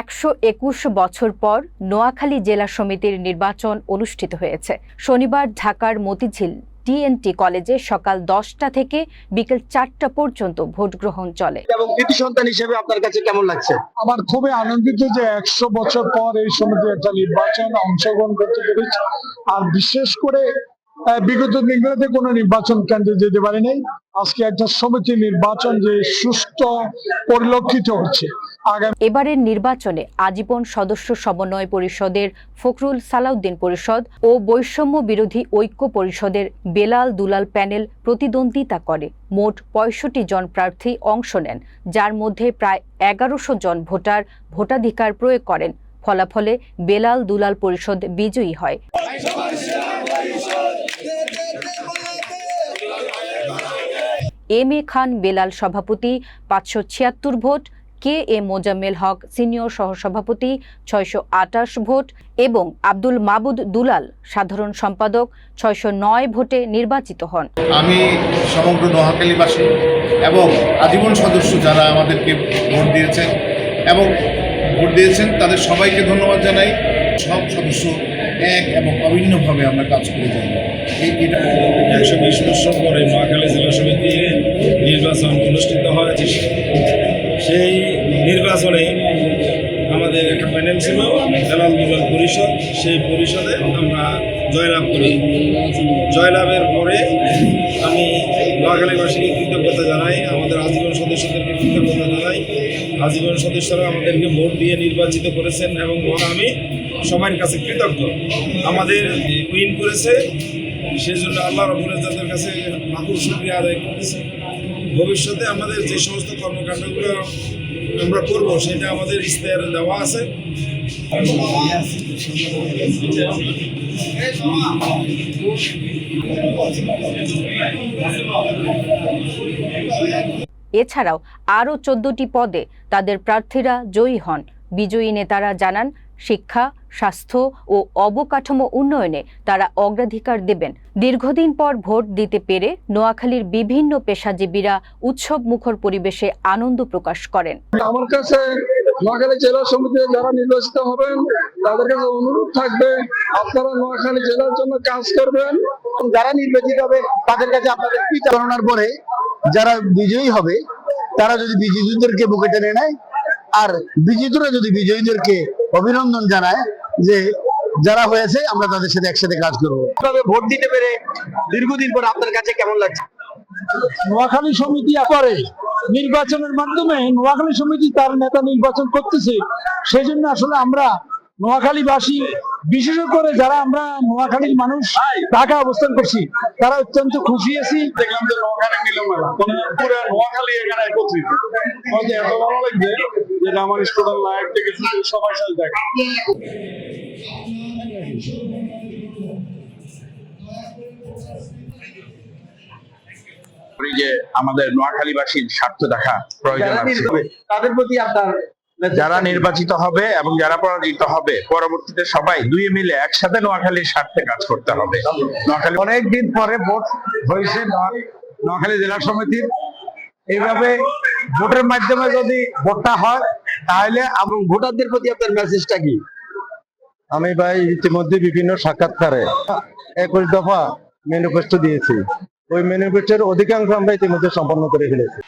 একশো একুশ বছর পর নোয়াখালী জেলা সমিতির নির্বাচন অনুষ্ঠিত হয়েছে। শনিবার ঢাকার মতিঝিল টিএনটি কলেজে সকাল দশটা থেকে বিকেল চারটা পর্যন্ত ভোট গ্রহণ চলে। এবং কৃতি সন্তান হিসেবে আপনার কাছে কেমন লাগছে? আমার খুবই আনন্দিত যে একশো বছর পর এই সমিতি একটা নির্বাচন অংশগ্রহণ করতে পেরেছি। আর বিশেষ করে বিগত দিনগুলোতে কোনো নির্বাচন কেন্দ্রে যেতে পারি নাই। আজকে একটা সমিতি নির্বাচন যে সুষ্ঠু পরিলক্ষিত হচ্ছে। এবারের নির্বাচনে আজীবন সদস্য সমন্বয় পরিষদের ফখরুল সালাউদ্দিন পরিষদ ও বৈষম্য বিরোধী ঐক্য পরিষদের বেলাল দুলাল প্যানেল প্রতিদ্বন্দ্বিতা করে। মোট পঁয়ষট্টি জন প্রার্থী অংশ নেন যার মধ্যে প্রায় এগারোশো জন ভোটার ভোটাধিকার প্রয়োগ করেন। ফলাফলে বেলাল দুলাল পরিষদ বিজয়ী হয়। এম এ খান বেলাল সভাপতি, পাঁচশো ছিয়াত্তর vote, K A Mozammel Haque senior সহসভাপতি, ছয়শো আটাশ ভোট এবং আব্দুল মাবুদ দুলাল সাধারণ সম্পাদক, ছয়শো নয় ভোটে নির্বাচিত হন। আমি সমগ্র নোয়াখালীবাসী এবং আজীবন সদস্য যারা আমাদেরকে ভোট দিয়েছেন এবং ভোট দিয়েছেন, তাদের সবাইকে ধন্যবাদ জানাই। সব সদস্য এক এবং অভিন্নভাবে আমরা কাজ করে যাই। একশো বিশ বছর পরে নোয়াখালী জেলা সমিতি নির্বাচন অনুষ্ঠিত হয়েছে সেই নির্বাচনে আমাদের একটা প্যানেল ছিল বেলাল দুলাল পরিষদ। সেই পরিষদে আমরা জয়লাভ করি। জয়লাভের পরে আমি নোয়াখালীবাসীকে কৃতজ্ঞতা জানাই, আমাদের আজীবন সদস্যদেরকে কৃতজ্ঞতা জানাই। আজীবন সদস্যরা আমাদেরকে ভোট দিয়ে নির্বাচিত করেছেন এবং আমি সবার কাছে কৃতজ্ঞ। আমাদের উইন করেছে সেই জন্য আল্লাহ রবুল আজাদের কাছে মাকুর শুক্রিয়া আদায় করতেছি। ভবিষ্যতে আমাদের যে সমস্ত কর্মকাণ্ডগুলো আমরা করব, সেটা আমাদের ইস্তেহারে দেওয়া আছে। এছাড়াও আরও চোদ্দটি পদে তাদের প্রার্থীরা জয়ী হন। বিজয়ী নেতারা জানান শিক্ষা, স্বাস্থ্য ও অবকাঠামো উন্নয়নে তারা অগ্রাধিকার দেবেন। দীর্ঘদিন পর ভোট দিতে পেরে নোয়াখালীর বিভিন্ন পেশাজীবীরা উৎসব মুখর পরিবেশে আনন্দ প্রকাশ করেন। আমার কাছে নোয়াখালী জেলা যারা নির্বাচিত হবেন, তাদের কাছে অনুরোধ থাকবে, আপনারা নোয়াখালী জেলার জন্য কাজ করবেন। যারা নির্বাচিত হবে, তাদের কাছে আপনাদের পরে যারা বিজয়ী হবে, তারা যদি বিজয়ীদেরকে বুকে টেনে নেয়, আর বিজয়ীরা যদি বিজয়ীদেরকে অভিনন্দন জানায় যে যারা হয়েছে আমরা তাদের সাথে একসাথে কাজ করব। ভোট দিতে পেরে দীর্ঘদিন পর আপনার কাছে কেমন লাগছে? নোয়াখালী সমিতি করে নির্বাচনের মাধ্যমে নোয়াখালী সমিতি তার নেতা নির্বাচন করতেছে। সেই জন্য আসলে আমরা নোয়াখালীবাসী বিশেষ করে যারা আমরা নোয়াখালীর মানুষ ঢাকা অবস্থান করছি তারা অত্যন্ত খুশি আছি। দেখলাম যে নোয়াখালী নোয়াখালী এখানে একত্রিত এত ভালো লাগবে যেটা আমার স্টুডেন্ট লাইফ থেকে শুরু করে সাথে দেখা। যে আমাদের নোয়াখালীবাসীর স্বার্থ দেখা প্রয়োজন যারা নির্বাচিত তাদের প্রতি আপনার যারা নির্বাচিত হবে এবং যারা পরাজিত হবে পরবর্তীতে সবাই দুই মিলে একসাথে নোয়াখালীর স্বার্থে কাজ করতে হবে। নোয়াখালী অনেকদিন পরে ভোট হয়েছে নোয়াখালী জেলা সমিতির। এইভাবে ভোটের মাধ্যমে যদি ভোটটা হয়, তাহলে এবং ভোটারদের প্রতি আপনার মেসেজটা কি? আমি ভাই ইতিমধ্যে বিভিন্ন সাক্ষাৎকারে একুশ দফা ম্যানিফেস্টো দিয়েছি। ওই ম্যানিফেস্টোর অধিকাংশ আমরা ইতিমধ্যে সম্পন্ন করে ফেলেছি।